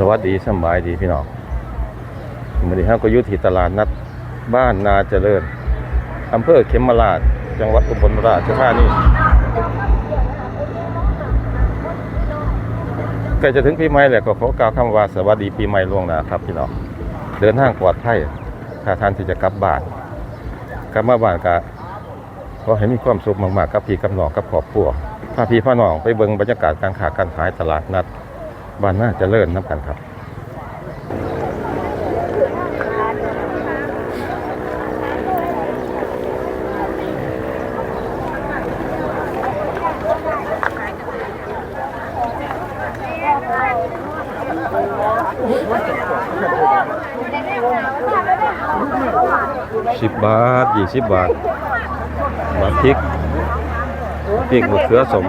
สวัสดีสบายดีพี่น้องวันนี้เราก็อยู่ที่ตลาดนัดบ้านนาเจริญอำเภอเขมราช จังหวัดอุบลราชธานีใกล้จะถึงปีใหม่แล้วก็ขอกล่าวคำว่าสวัสดีปีใหม่ล่วงหน้าครับพี่น้องเดินทางปลอดภัยถ้าท่านที่จะกลับบ้านกลับมาบ้านก็ขอให้มีความสุขมากๆกับพี่กับน้องกับครอบครัวพาพี่พ่อน้องไปเบิ่งบรรยากาศการค้าการขายตลาดนัด บ้านน่าจะเลิ่นน้ำกันครับสิบบาทยี่สิบบาทบาทพริกพริกมะเขือสม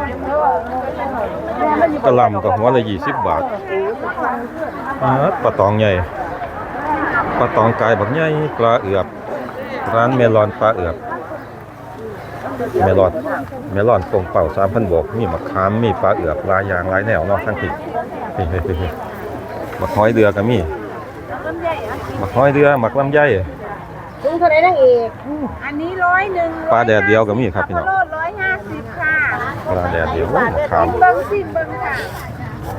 กระหลำกับหัวละยี่สิบบาทอ่าปลาตองใหญ่ปลาตองกายบักใหญ่ปลาเอือบร้านเมลอนปลาเอือบเมลอนเมลอนตรงเป่าสามพันบกมีมะขามมีปลาเอือบลายยางลายแนวเนาะทั้งผิดเฮ้ยเฮ้ยเฮ้ยเฮ้ยมะค้อยเดือก็มีมะค้อยเดือมักลำไยลุงเท่าไหรนางเอกอันนี้ร้อยหนึ่งปลาแดดเดียวก็มีครับพี่น้องโลดร้อยห้าสิบค่ะ ปลาแดดเดียวมะขามเบิ้งสิเบิ้งค่ะ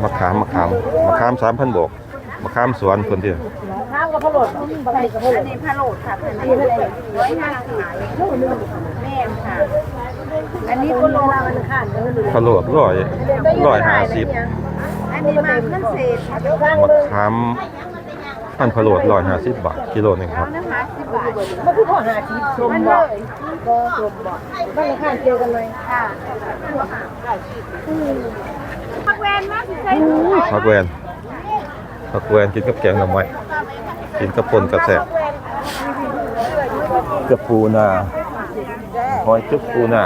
มะขามมะขามมะขามสามพันบกมะขามสวนคนที่ข้าวกับพะโลดปกติกับพะโลอันนี้พะโลดค่ะอันนี้ร้อยห้าสิบแม่ค่ะ อันนี้ก็โลานเดินพะโลดร้อยร้อยห้าสิบอันนี้มาขึ้นเศษค่ะมะขาม พันพะโลดร้อยห้าสิบบาทกิโลหนึ่งครับน้ำหาสิบบาทมันคือข้อหาชีพชมมันบ่เลยก็ชมบ่บ้านข้างเกี่ยวกันเลยค่ะพักแวนมากสิใช่ไหมผักแวนผักแวนกินกับแกงหน่อไม้กินกับปนกระแสบกับปูนาหอยจุกปูนา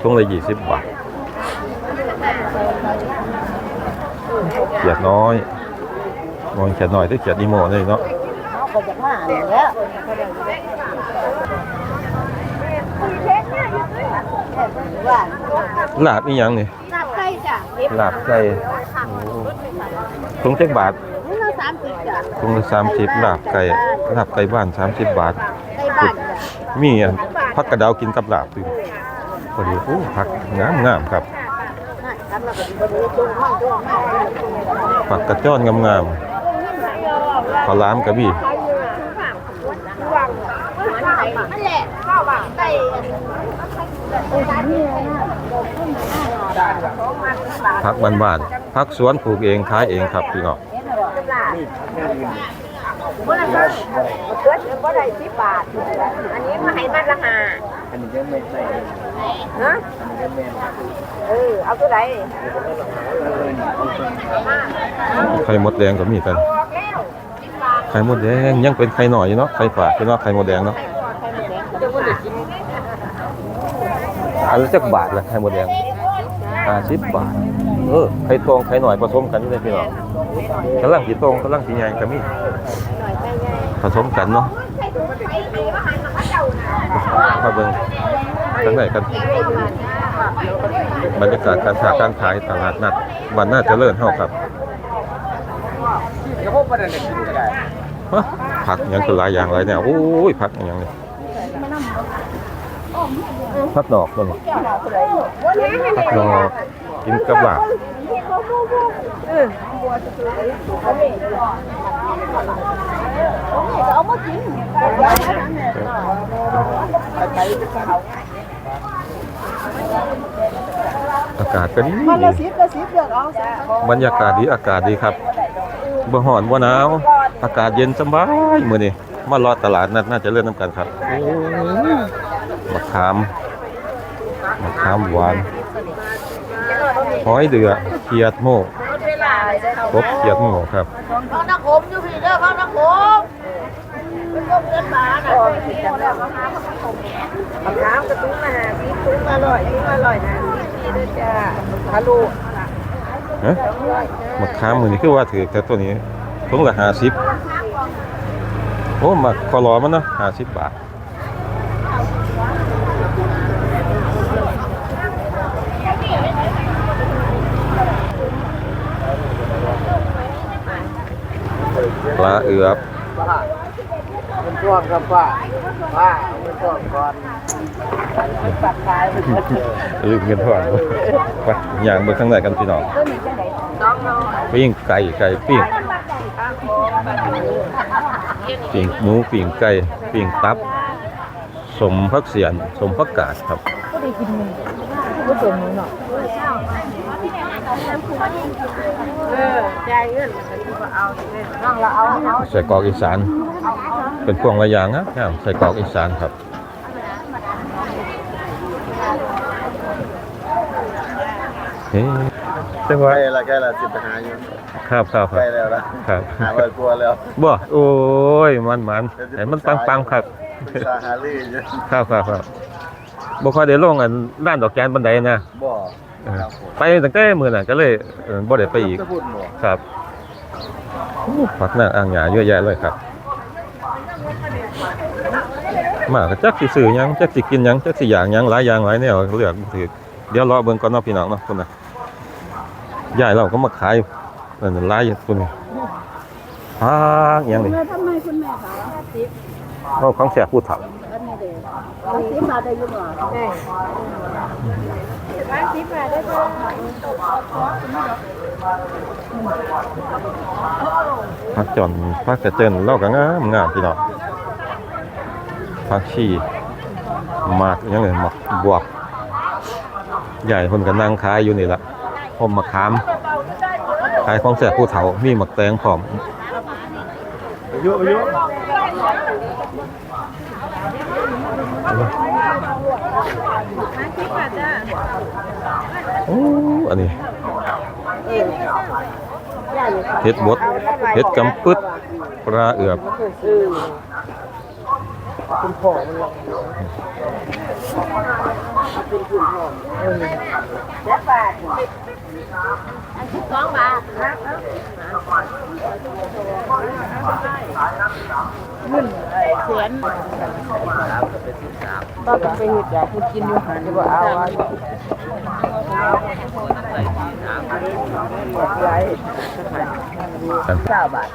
ช่วงละยี่สิบบาทเขียดน้อย มองเขียดน้อยที่เขียดอีโมเลยเนาะเอาก็จากมาแล้วว่าลาบอีหยังนี่ลาบไก่จ้ะลาบไก่ถุงเจ็ดบาทนี่เราสามสิบจ้ะถุงละสามสิบลาบไก่ลาบไก่บ้านสามสิบบาทไก่บ้านจ้ะมีอันผักกระเดาวกินกับลาบด้วยพอดีโอ้ผักงามงามๆครับผักกระจ้อนงามงามๆ ข้าวหลามกระบี่นั่นแหละข้าวบางไก่ผักบ้านๆผักสวนปลูกเองขายเองครับพี่น้องบ่ละค่ะเกิดบ่ได้สิบบาท อันนี้มาให้มันละห้าอันนี้ยังไม่ใส่ฮะเออเอาตัวไหนไข่มดแดงก็มีกันบอกแล้ว ไข่มดแดงยังเป็นไข่หน่อยอยู่เนาะไข่ฝาดพี่น้องไข่มดแดงเนาะอันละจักบาทละไข่มดแดงห้าสิบบาทเออไข่ตรงไข่หน่อยผสมกันอยู่เลยพี่น้องกำลังสีตรงกำลังสีใหญ่ก็มีผสมกันเนาะมาเบิ่งทั้งไหนกันบรรยากาศการค้าการขายตลาดนัดวันน่าจะเลิ่นเท่าครับฮะ ผักยังคือหลายอย่างหลายแนวโอ้ยผักอหยังนี่ผักดอกนั่นผักดอกกินกับลาบอามากินอากาศก็ดีบรรยากาศดีอากาศดีครับบ่ร้อนบ่หนาว อากาศเย็นสบายมื้อนี้มารอตลาดนัดน่าจะเลื่อนน้ำกันครับโอ้ยมะขามมะขามหวานหอยเดือเขียดโมกเวลากบเขียดโมกครับเขานักโขมอยู่พี่เด้อเขานักโขมเป็นพวกเพื่อนบ้านอะแล้วก็หาผักโขมมะขามกระตุ้งมาหาซีตุ้งอร่อยตุ้งอร่อยนะซีด้วยจ้าทะลุฮะมะขามมื้อนี้คือว่าถือแต่ตัวนี้ ถุงละ50โอ้มักคอรอมันเนาะ50บาทปลาเอือบป้ามันช่วงครับป้าป้ามันช่วงก่อนปักขายลืมเงินทอนไปอย่างเบิ่งข้างในกันพี่น้องต้นนี้จังได๋ปิ้งไก่ไก่ปิ้ง ปิ้งหมูปิ้งไก่ปิ้งตับ สมพักเสียน สมพักกาดครับก็ได้กินมึงก็ตัวมึงเนาะเออใจเงินมันก็เอาเงินนั่งละเอาเอาใส่กรอกอีสาน เป็นพวงระยางนะงามใส่กรอกอีสานครับเฮ้ จังหวะใกล้ละใกล้ละสิบหาอยู่ครับครับคใกรัล้บแล้วนะครับ หาร้อยกลัวแล้วบ่โอ้ยมันมันเห็นมันปังปังๆครับปรึกษาหาลืออยู่ครับครับครับบ่ค่อยได้ลงอันด้านดอกแกนบันไดนะบ่เออครับผมไปตั้งแต่มื้อน่ะก็เลยเออบ่ได้ไปอีก จะพูดบ่ครับผักหน้าอ่างหยาเยอะแยะเลยครับ มาก็จักสิซื้อหยังจักสิกินหยังจักสิอย่างหยังหลายอย่างหลายแนวเลือกบ่ถือเดี๋ยวรอเบิ่งก่อนเนาะพี่น้องเนาะพุ่นน่ะ ยายเราก็มาขายนั่นนะหลายอย่างพุ่นนี่พักหยังนี่แม่ทำไมคุณแม่ขายสิบเอาของแสบผู้เฒ่าอันนี้เด้อสิบบาทได้อยู่บ่แม่สิบบาทได้บ่พักจอนพักกระเจินเราก็งามงามพี่น้องพักชีหมากหยังไงหมากบวบใหญ่คนก็นั่งขายอยู่นี่ละ พมมะขาม ขายของแสบผู้เฒ่ามีหมักแตงพร้อมอายุอายุโอ้อันนี้เห็ดบดเห็ดกำปึดปลาเอือบ คุณพ่อมันลองเจ็ดบาทอันที่สองบาทเงินเสียนต้องไปเห็ดอยากคุณกินอยู่หันดีกว่าเอาอันอันเก้าบาท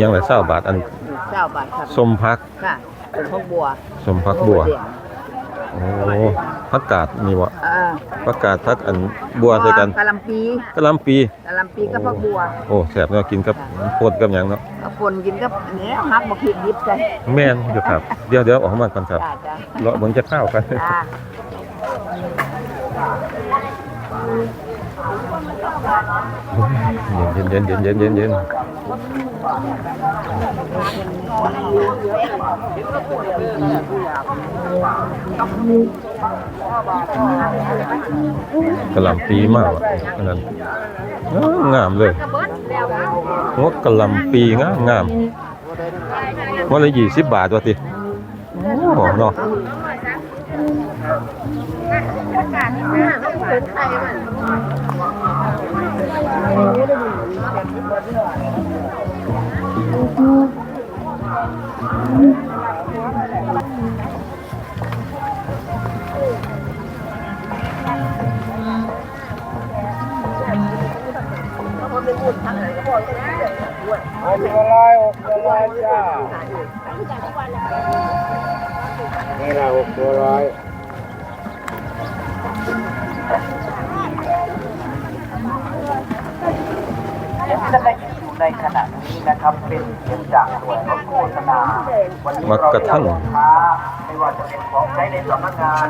ยังไรเศร้าบาทอันเก้าบาทครับสมพักค่ะ เป็นพวกบัวสมพักบัวแดงโอ้พักกาดนี่วะอ่าพักกาดพักอันบัวใส่กันกะหลำปีกะหลำปีกะหลำปีกับพวกบัว โอ้แสบเนาะกินกับโพดกับหยังเนาะเอาคนกินกับอันนี้ฮักมาพริกดิบใจแม่นอยู่ครับ เดี๋ยวเดี๋ยวออกมาก่อนครับจ้าจ้าเลาะเบิ่งจะข้าวกันจ้าเย็นเย็นเย็นเย็นเย็นเย็น กะหล่ำปีมากอะอันนั้นงามเลยงกกะหล่ำปีงามงามวันละยี่สิบบาทวะติโอ้เนาะ เป็นใครมันหกตัวร้อยหกร้อยจ้านี่ละหกตัวร้อย ในขณะนี้นะครับเป็นเพียงจากส่วนของโฆษณาวันนี้มักเรากระได้ทั่งสินค้าไม่ว่าจะเป็นของใช้ในสำนักงาน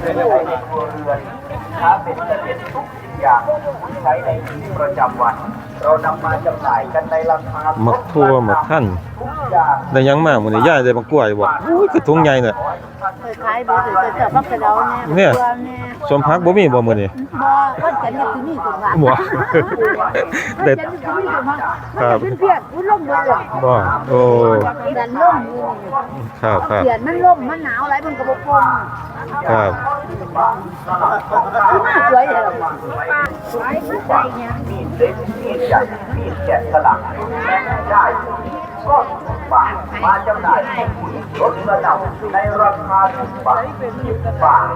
หรือใช้ในครัวเรือนสินค้าเป็นเสร็จทุกสิ่งอย่างที่ใช้ในชีวิตประจำวัน เรานำมาจำหน่ายกันในราคามักทั่วมักท่านทุกอย่างได้หยังมากมื้อนี้ย่ายได้บักกล้วยบ่อุ้ยคือถุงใหญ่น่ะเคยขายบ่เคยจับพักกระเดาเนี่เนี่ยยสมพักบ่มีบ่มื้อนี้บ่ก็ฉันอยากที่นี่สุดว่าบ่ได้ฉันอยากที่นี่สุดว่าครับมันเพียกมันล่มเลยบ่โอ้ดันล่มอยู่ครับครับเปลี่ยนมันล่มมันหนาวอะไรมันก็บ่ปงครับที่มาสวยเลยล่ะฝาก มีดเล็กมีดใหญ่มีดแกะสลักและได้ก็ถูกบาทมาจำหน่ายให้คุณลดระดับในราคาสิบบาทสิบบาท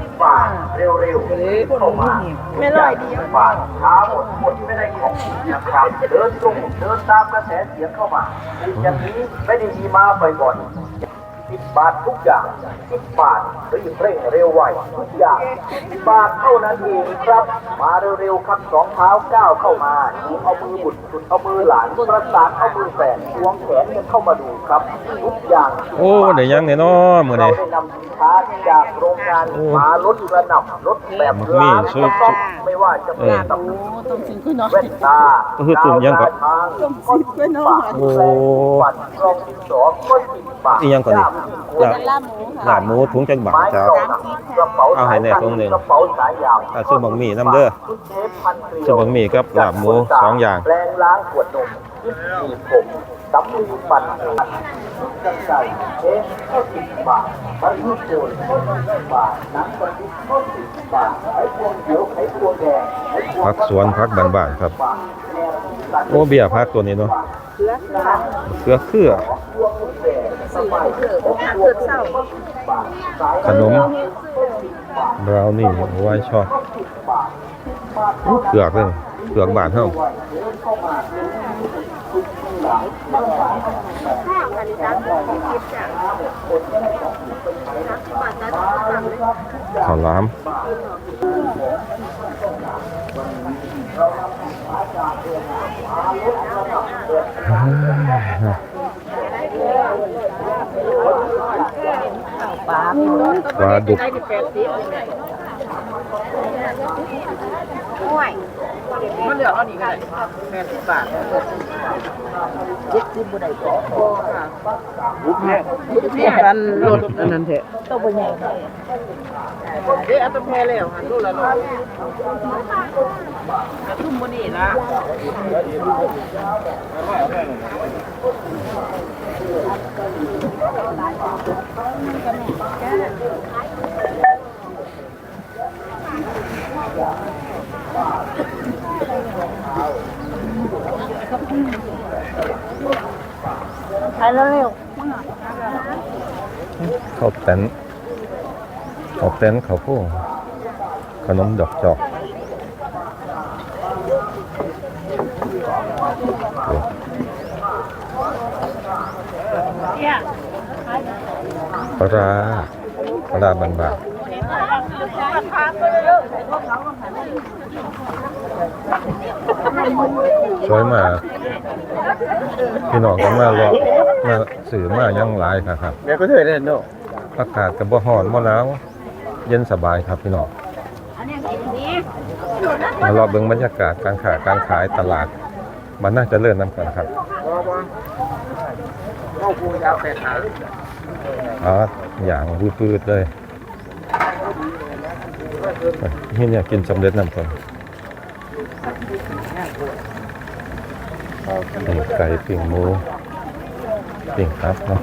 สิบบาทเร็วๆเข้ามาไม่ลอยดีบาทช้าหมดหมดไม่ได้ของคุณนะครับเดินตรงเดินตามกระแสเสียงเข้ามาอย่างนี้ไม่ได้มีมาบ่อยๆ สิบบาททุกอย่างสิบบาทรีบเร่งเร็วไวทุกอย่างสิบบาทเท่านั้นเองครับ มาเร็วๆครับสองเท้าก้าวเข้ามาดูเอามือบุตรสุดเอามือหลานประสานเอามือแฝดควงแขนกันเข้ามาดูครับทุกอย่างโอ้เดี๋ยวยังเนี่ยเนาะมื้อเรานี้ได้นำสินค้า จากโรงงานโอ้มาลดระดับลดแบบมีล้านสุดก็ต้องไม่ว่าจะเป็นเออตำหนิต้องสิงขึ้นเนาะแว่นตาก็คือตุ่มยังก่อนต้มสิบเป็นบาทโอ้บัตรกรองดินสอก็สิบบาทอีหยังก่อนนี่ลาบลาบหมูค่ะลาบหมูถุงจักบาทไม้ครับเก่าหนักกระเป๋าเอาให้แน่ตรงหนึ่งกระเป๋าสายยาวอะซื้อบะหมี่น้ำเด้อชุดเทปพันเกลียวซื้อบะหมี่กับลาบหมูสองอย่างแปรงล้างขวดนมชุดหนีบผม สำลีปั่นหัวชุดกันไก่เทปก็สิบบาทบรรทุกโจรก็สิบบาทหนังบรรทุกก็สิบบาทไอ้พวงเขียวไอ้พวงแดงไอ้พวงผักสวนผักบ้านๆครับบาทแนวสัตว์โอ้เบี้ยผักตัวนี้เนาะเกลือเคือพวงกุญแจสมัยผมพวงเศร้าบาทสายขนมบราวนี่ไว้ชอบอู้เปลือกเลยเปลือกบาทเฮา ข้าวหลามปลาดุก มันเหลือเอานี่ก็ได้แปดสิบบาทเจ็ดสิบบ่ได้บ่ค่ะเนี่ยกันรถอันนั้นแท้ต้องบ่ใหญ่เด้เอาตะแพแล้วหันดูละรถกระทุ่มบ่นี่ล่ะ ข้าวแตนข้าวแตนข้าวโพดขนมดอกจอกปลาร้าปลาร้าบานๆ สวยมากพี่น้องก็มารอมาสื่อมายังหลายครับครับแม่ก็เถอะเนี่ยเนาะอากาศกับบ่ร้อนบ่หนาวเย็นสบายครับพี่น้องมารอเบิ่งบรรยากาศการค้าการขายตลาด มันน่าจะเลื่อนนำกันครับเข้ากูยาวแปดขาอ๋ออย่างปืดๆเลย นี่เนี่ยกินสำเร็จนำกันปิ้งไก่ปิ้งหมูปิ้งครับเนาะ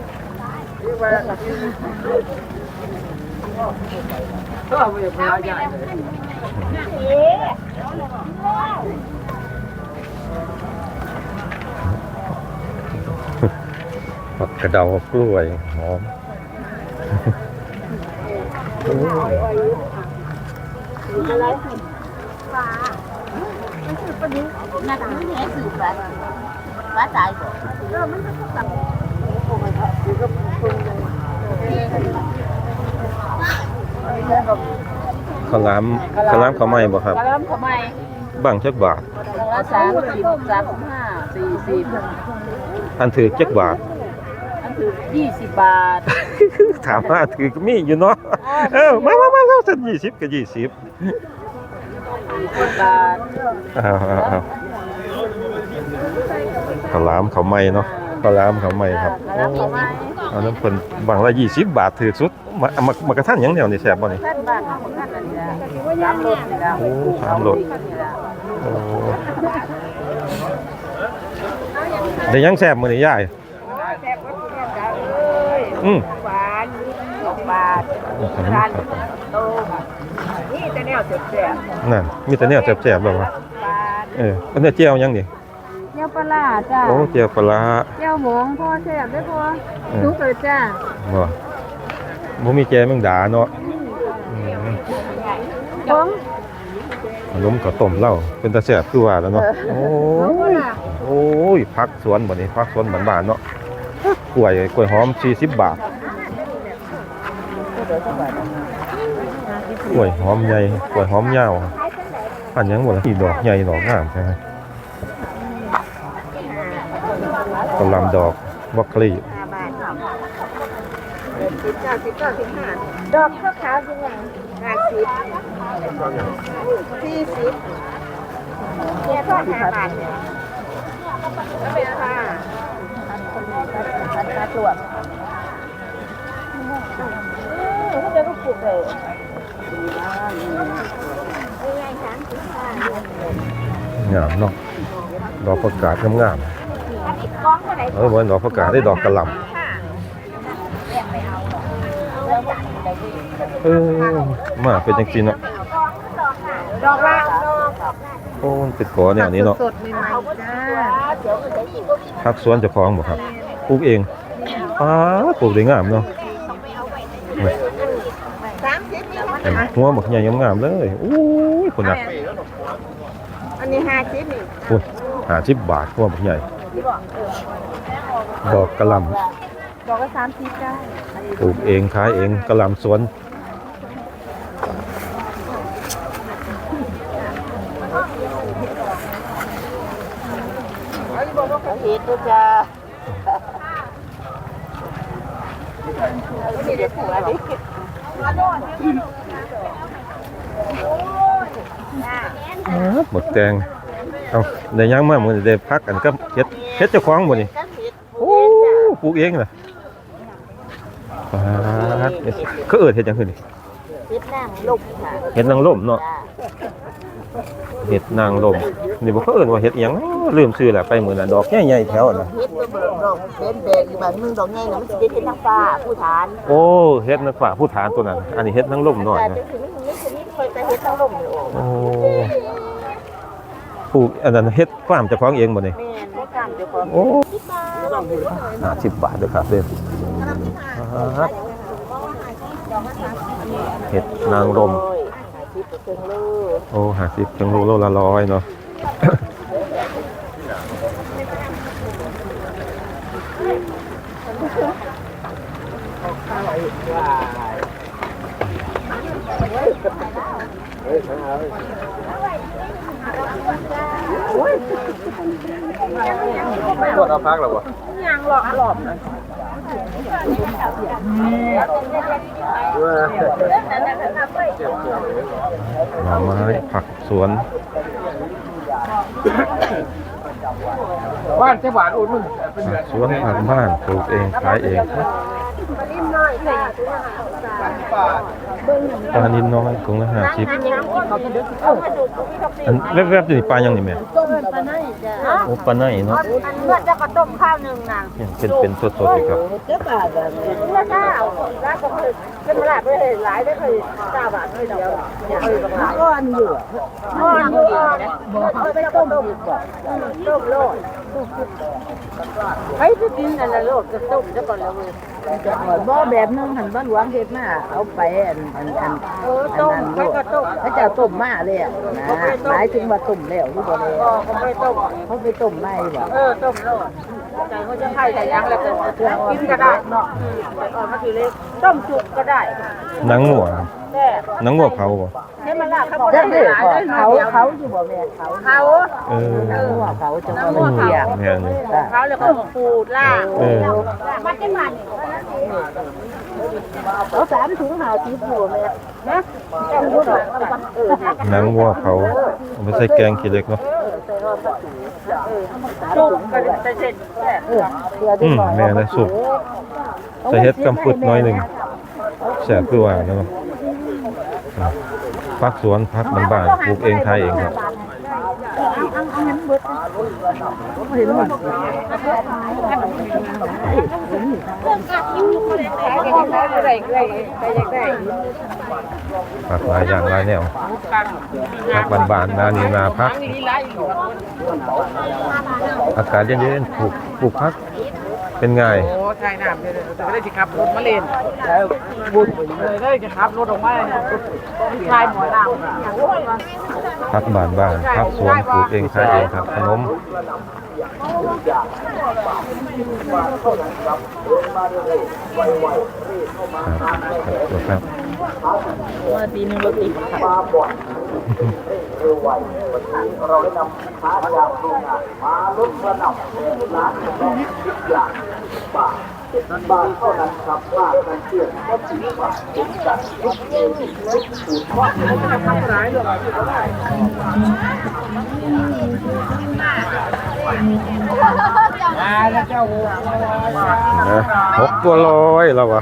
ก็เอาไปเวลาใหญ่ ผักกระเดากล้วยหอมโอ้ยน่าจะไม่แค่สื่อปลาปลาตายบ่ข้าวหลามข้าวหลามข้าวไหม้บ่ครับกระลำทำไมบางจักบาทกระละสามสิบสามสิบห้าสี่สิบอันถือจักบาทอัน ถือยี่สิบบาท ถามว่าถือก็มีอยู่เนาะเออมามามาเอาสักยี่สิบก็ยี่สิบสิบบาทอ้าวอ้าวอ้าวข้าวหลามข้าวไหม้เนาะข้าวหลามข้าวไหม้ครับกระลำทำไมเอาน้ำเพิ่นบางละยี่สิบบาทถือสุดมามามากระทั่นหยังแนวนี่แซ่บบ่นี่แค่บาททำกันอันนี้ละสามรถนี่ละโอ้สามรถนี่ละโอ้ได้หยังแซ่บมื้อนี้ยาย อืมหวานสองบาทอืมทานโตนี่แต่ในนวแซ่บนั่นมีแต่แนวแซ่บๆแล้ววะเอออันนี้เจียวยังนี่เจ้าปลาจ้าโอ้เจียวปลาร้าเจ้าหมองพ่อแซ่บได้พ่อเออทุกเลยจ้าบ่บ่มีแจแมงดาเนาะอืมบ้องขนมข้าวต้มเหล้าเป็นตาแซ่บคือว่าแล้วเนาะโอ้ยโอ้ยผักสวนบ่นี่ผักสวนบ้านๆเนาะ กล้วยกล้วยหอม 40 บาทกล้วยหอมใหญ่กล้วยหอมยาวอันยังบ่ล่ะอีดอกใหญ่ดอกงามใช่ไหมกะหล่ำดอกบรอกโคลีดอกข้าวขาวเป็นไงห้าสิบสี่สิบเนี่ยทอดห้าบาทเนี่ยแล้วเป็นค่ะพันตา ตรวจเขาจะก็ปลูกเลยยังไงคะสิบห้างามเนาะดอกประกาศงามอันนี้กล้องเท่าไหร่ๆเออบ่ดอกประกาศได้ดอกกะหล่ำค่ะเออมาเป็นจังซี่เนาะดอกละดอกโอ้มันเป็นกอแนวนี้เนาะสดใหม่ๆจ้าผักสวนเจ้าของบ่ครับปลูกเอง อ้าปลูกได้งามเนาะสามสิบนี่เห็นหัวบักใหญ่งามๆเลยโอ้ยพุ่นน่ะอันนี้ห้าสิบนี่พุ่น50บาทหัวบักใหญ่ดอกกะหล่ำดอกละสามสิบจ้าปลูกเองขายเองกะหล่ำสวนเห็ดตัวจ้านี่เด็ด หัวดิบักแตงเอาได้ยังมามื้อนี้ได้พักกันกับเฮ็ดเฮ็ดเจ้าของบ่นี่โอ้ปลูกเองเหรอปาดเขาเอิดเฮ็ดยังคือนี่เห็ดนั่งลูกค่ะเฮ็ดนางร่มเนาะเห็ดนางลมนี่บ่เขาเอิ้นว่าเห็ดยังลืมชื่อแหล้วไปเหมือนั้นดอกใหญ่ๆแถวน่ะเห็ดเบิกดอกเป็นแบ กอยู่บ้านมึงดอกใหญ่น่ะมันสิได้เห็ดทางฟ้าผู้ฐานโอ้เห็ดนักฝ่าผู้ฐานตัวนั้น อันนี้เห็ดนางลมน้อยแต่นะเป็นสิ่งที่มันไม่เคยแต่เห็ดทางลมอยู่โอ้ปลูกอันนั้นเฮ็ดฟาร์มเจ้าของเองบ่นี่แม่นบ่กล้ามเจ้าของโอ้50บาทเด้อครับเด้อครับเห็ดนางลมโอ้ย50เปอร์เซ็นต์เลยโอ้50จังโลโลละร้อยเนาะ ตรวจเอาพักหรอวะยังหลอกหลอกนะหน่อไม้ผักสวน บ้านเจ้าหวานอุ่นมึงเป็นเดือนสวนผักบ้านปลูกเองขายเองครับนิ่มน้อยค่ะ ปลานินน้อยถุงละ50เขาจะดึกเอามาดูตรงนี้เขาปีอันแวบๆอยู่นี่ปลายังนี่แม่ต้มปลาไหนจ้ะโอ้ปลาไหนเนาะอันเมื่อจะกระต้มข้าวหนึ่งนางเป็นเป็นสดๆเลยครับเจ้าบาทแบบนี้เมื่อข้าวร้านก็เคยเป็นเวลาไม่เคยหลายได้เคยเก้าบาทไม่เดียวอย่าเคยบังคับก้อนอยู่ก้อนอยู่บอกเขาไปต้มอยู่ก่อนต้มโลดไปที่ดินนั่นแหละโลดจะต้มจะก่อนแล้วเว้ยบ่แบบนึงหันบ้านหลวงเฮ็ดมาเอาไปอันอันอันเออต้มไปก็ต้มพระเจ้าต้มมาเลยอะนะหมายถึงว่าต้มแล้วหรือบ่แล้วก็ก็ไม่ต้มเขาไปต้มไม่บ่เออต้มโลดแต่เขาจะไข่ใส่ยังแล้วก็กินก็ได้เนาะแต่ออกมาคือเล็กต้มสุกก็ได้หนังหัว แต่หนังหัวเผาบ่ให้มันละเขาจังได๋ก็เขาเขาอยู่บ่แม่เขาเขาเออเขาเขาจังว่าอืมันมเที่ยงแม่นี่เขาแล้วก็ขูดล่างเออมันจะมันเอาสามถุงหาสิบบัวแม่นะจังรู้ดอกเออหนังวัวเผาเอาไปใส่แกงขี้เหล็กเนาะสุกก็จะเสร็จแค่เออเพื่ออืที่มว่าแม่ได้สุกใส่เฮ็ดกำปึดน้อยหนึงแซ่บคือว่าเนาะ พักสวนพักบ้านๆปลูกเองขายเองครับเอาเอางั้นบผักหลายอย่างหลายแนวผักบานๆนานีนาพัก อากาศเย็นๆปลูกปลูกพัก เป็นไง โอ้ทายน้ำเลยแต่ก็ได้สิขับรถมาเล่นแล้วบุญเลยได้จะขับรถออกมาเนี่ยชายหมอลำพักบานบ้านพักสวนปลูกเองขายเองครับขนมครับครับ ว่าปีนึงรถติดมาบ่อยเร็วไววันนี้เราได้นำค้าจากโรงงานมาลดระดับร้านของทุกอย่างบาทบาทเท่านั้นครับมากกันเชื่อก็ถือว่าเป็นการลดเองลดสูตรว่านะหกตัวร้อยแล้ววะ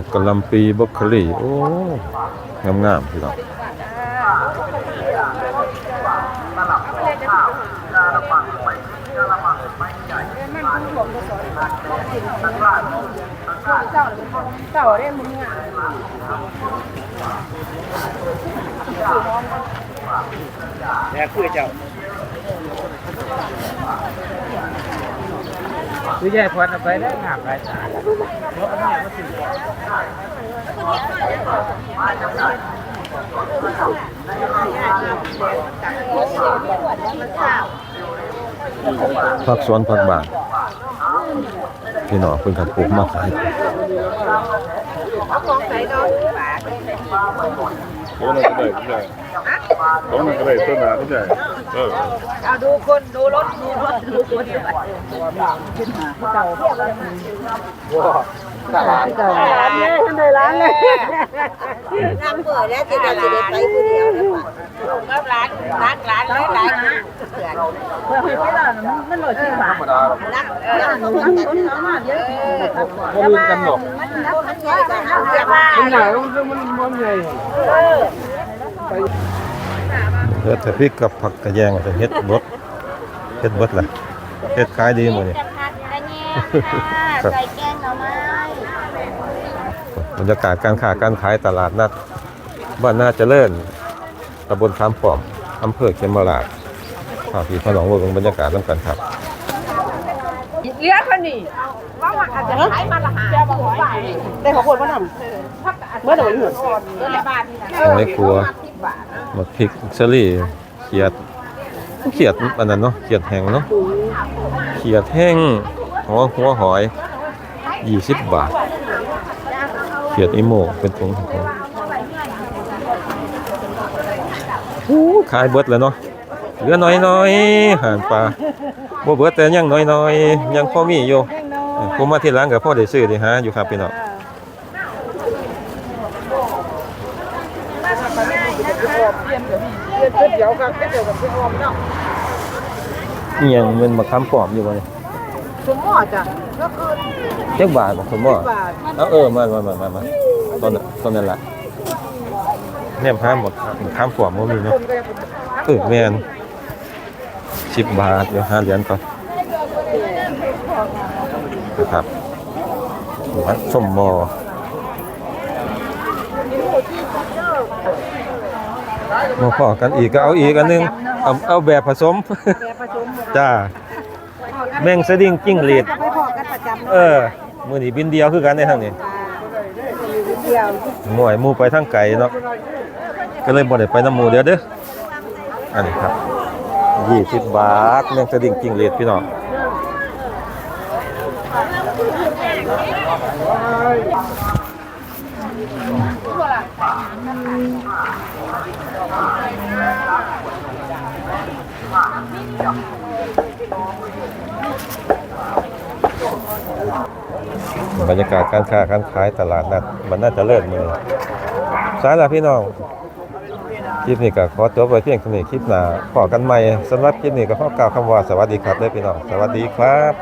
กกะหลำปีบรอกโคลีโอ้งามๆพี่น้องแม่คุยเจ้า คือแย่ควนเอาไปได้หนักไปรถเนี่ยมันถึงผักสวนผักบ้านพี่น้องเพิ่นก็ปลูกมาขาย Có này cái này cũng này Có này cái này tôi là cái này Ừ เอาดูคนดูรถดูรถดูคนด้วยเก่าเก่าร้านเลยท่านใดร้านเลยน้ำเปิดแล้วจะได้จะได้ไปผู้เดียวนะป่ะร้านร้านร้านร้านร้านเถื่อนเพื่อให้ที่ร้านมันหน่อที่บาทนักนักคนกันมาเยอะบ่มีกันหรอกมันมันใหญ่กันเยอะมากมันใหญ่มันมันมันใหญ่ เฮ็ดแต่พริกกับผักกระแยงแต่เฮ็ดบดเฮ็ดบดล่ะเฮ็ดขายดีหมดนี่ใส่แกงหน่อไม้บรรยากาศการค้าการขายตลาดนัดบ้านนาเจริญตำบลคามป้อมอำเภอเขมราชพาพี่พี่น้องเบิ่งบรรยากาศนำกันครับเลี้ยงคนนี้ว่าว่าอาจจะขายมาละหาจะบอกว่าได้ของคนมาทำเมื่อเดี๋ยวนี้เหรอเมื่อบ้านนี่นะของในครัว หมกพริกเชอรี่เขียดเขียดอันนั้นเนาะเขียดแห้งเนาะเขียดแห้งหัวหัวหอย20บาท เขียดอีโมเป็นถุงถุงโอ้ขายเบิดแล้วเนาะเหลือน้อยๆหารปลาบ่เบิดแต่ยังน้อยๆยังพอมีอยู่เออผมมาที่ร้านก็พอได้ซื้อได้หาอยู่ครับพี่น้อง เดี๋ยวกันเดี๋ยวกับพี่ออมเนาะอิหยังมันมาค้ำปลอมอยู่บ่เนี่ยสมมติจ้ะก็คือเจ็กบาทบ่ผมบ่บาทเอาเออมามามามามาตอนนั้นตอนนั้นล่ะแนมห้ามหมดค้ำปลอมบ่มีเนาะเออแม่น10บาทเดี๋ยวหาเหรียญก่อนนะครับวัดสมมอ มาพอกันอีกก็เอาอีกอันหนึงเอาเอาแบบผสมจ้าแมงสดิ้งจิ้งหรีดไปพอกันประจำเออมือนี้บินเดียวคือกันในทางนี้เดียวหน่วยหมูไปทางไก่เนาะก็เลยบ่ได้ไปน้ำหมูเดี๋ยวเด้ออันนี้ครับ20บาทแมงสดิ้งจิ้งหรีดพี่น้อง บรรยากาศการค้าการขายตลาดนัดมันน่าจะเลิศมือสายละพี่น้อง คลิปนี้ก็ขอตัวไปเพียงเท่านี้คลิปหน้าพอกันใหม่สำหรับคลิปนี้ก็ขอกล่าวคำว่าสวัสดีครับเด้อพี่น้อง สวัสดีครับ